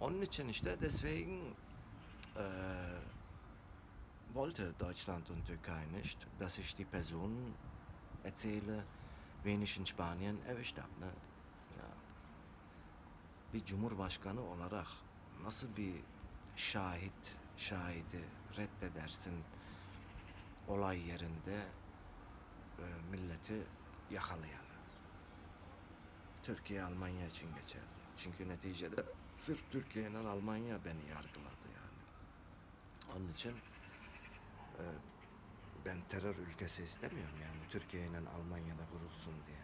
Onun için işte deswegen äh, wollte Deutschland und Türkei nicht, dass ich die Person erzähle, wen ich in Spanien erwischt habe. Ne? Ya. Bir cumhurbaşkanı olarak nasıl bir şahit, şahidi reddedersin olay yerinde e, milleti yakalayanı. Türkiye Almanya için geçerli. Çünkü neticede sırf Türkiye ile Almanya beni yargıladı yani. Onun için e, ben terör ülkesi istemiyorum yani Türkiye ile Almanya'da kurulsun diye.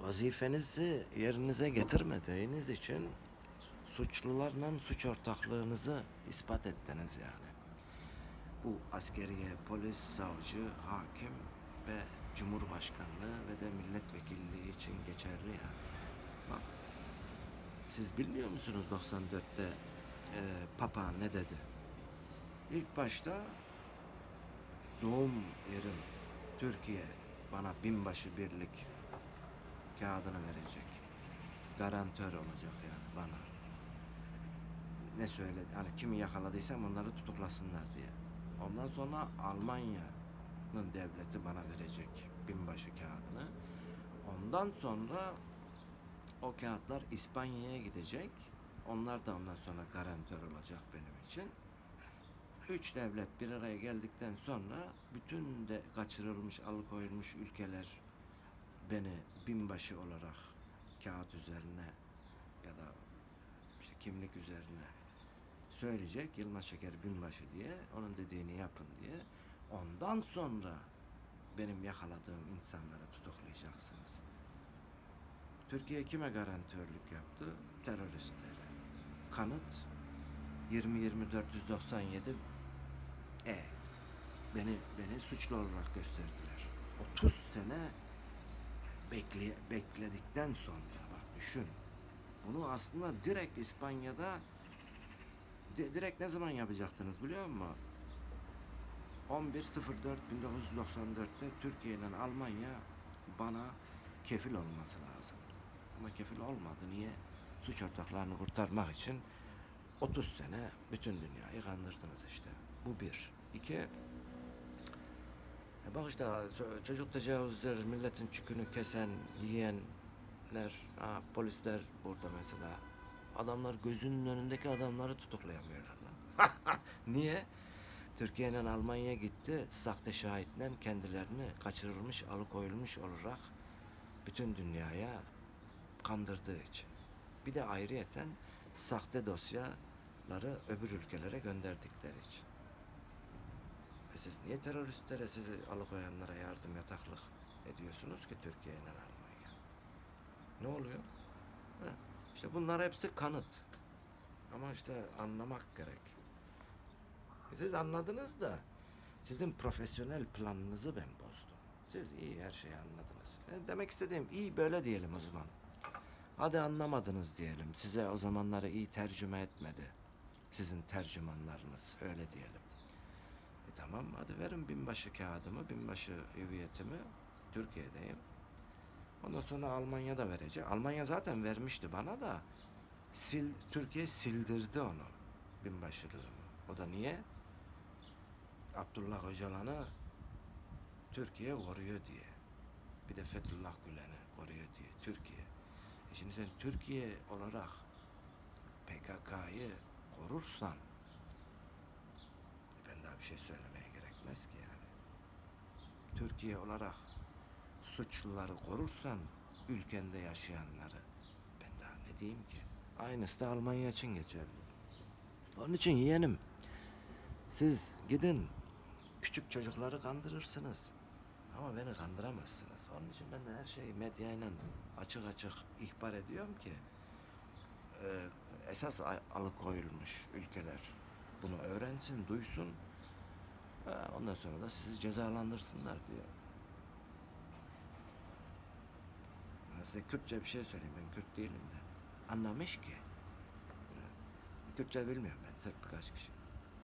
Vazifenizi yerinize getirmediğiniz için suçlularla suç ortaklığınızı ispat ettiniz yani. Bu askeriye, polis, savcı, hakim ve cumhurbaşkanlığı ve de milletvekilliği için geçerli yani. Bak, siz bilmiyor musunuz 94'te e, Papa ne dedi? İlk başta doğum yerim Türkiye bana binbaşı birlik kağıdını verecek. Garantör olacak yani bana. Ne söyledi? Hani kimi yakaladıysam onları tutuklasınlar diye. Ondan sonra Almanya'nın devleti bana verecek binbaşı kağıdını. Ondan sonra o kağıtlar İspanya'ya gidecek. Onlar da ondan sonra garantör olacak benim için. Üç devlet bir araya geldikten sonra bütün de kaçırılmış, alıkoyulmuş ülkeler beni binbaşı olarak kağıt üzerine ya da işte kimlik üzerine söyleyecek Yılmaz Şeker binbaşı diye onun dediğini yapın diye ondan sonra benim yakaladığım insanları tutuklayacaksınız. Türkiye kime garantörlük yaptı? Teröristlere. Kanıt 20-2497 E. Beni beni suçlu olarak gösterdiler. 30 sene bekle, bekledikten sonra bak düşün. Bunu aslında direkt İspanya'da di- direkt ne zaman yapacaktınız biliyor musun? 11.04.1994'te Türkiye ile Almanya bana kefil olması lazım. Ama kefil olmadı. Niye? Suç ortaklarını kurtarmak için 30 sene bütün dünyayı kandırdınız işte. Bu bir. İki, e bak işte ço- çocuk tecavüzleri, milletin çükünü kesen, yiyenler, ha, polisler burada mesela. Adamlar gözünün önündeki adamları tutuklayamıyorlar. Niye? Türkiye ile Almanya gitti, sahte şahitle kendilerini kaçırılmış, alıkoyulmuş olarak bütün dünyaya kandırdığı için. Bir de ayrıyeten sahte dosyaları öbür ülkelere gönderdikleri için. E siz niye teröristlere sizi alıkoyanlara yardım yataklık ediyorsunuz ki Türkiye ile Almanya? Ne oluyor? Ha, İşte bunlar hepsi kanıt. Ama işte anlamak gerek. Siz anladınız da sizin profesyonel planınızı ben bozdum. Siz iyi her şeyi anladınız. E demek istediğim iyi böyle diyelim o zaman. Hadi anlamadınız diyelim. Size o zamanları iyi tercüme etmedi. Sizin tercümanlarınız öyle diyelim. E tamam hadi verin binbaşı kağıdımı, binbaşı hüviyetimi. Türkiye'deyim. Ondan sonra Almanya'da verecek. Almanya zaten vermişti bana da sil, Türkiye sildirdi onu binbaşılığımı. O da niye? Abdullah Öcalan'ı Türkiye koruyor diye. Bir de Fethullah Gülen'i koruyor diye. Türkiye. E şimdi sen Türkiye olarak PKK'yı korursan ben daha bir şey söylemeye gerekmez ki yani. Türkiye olarak suçluları korursan ülkende yaşayanları ben daha ne diyeyim ki? Aynısı da Almanya için geçerli. Onun için yeğenim siz gidin küçük çocukları kandırırsınız. Ama beni kandıramazsınız. Onun için ben de her şeyi medyayla açık açık ihbar ediyorum ki e, esas alıkoyulmuş ülkeler bunu öğrensin, duysun. Ha, ondan sonra da sizi cezalandırsınlar diyor. Ben size Kürtçe bir şey söyleyeyim. Ben Kürt değilim de. Anlamış ki. Kürtçe bilmiyorum ben. Sırf birkaç kişi.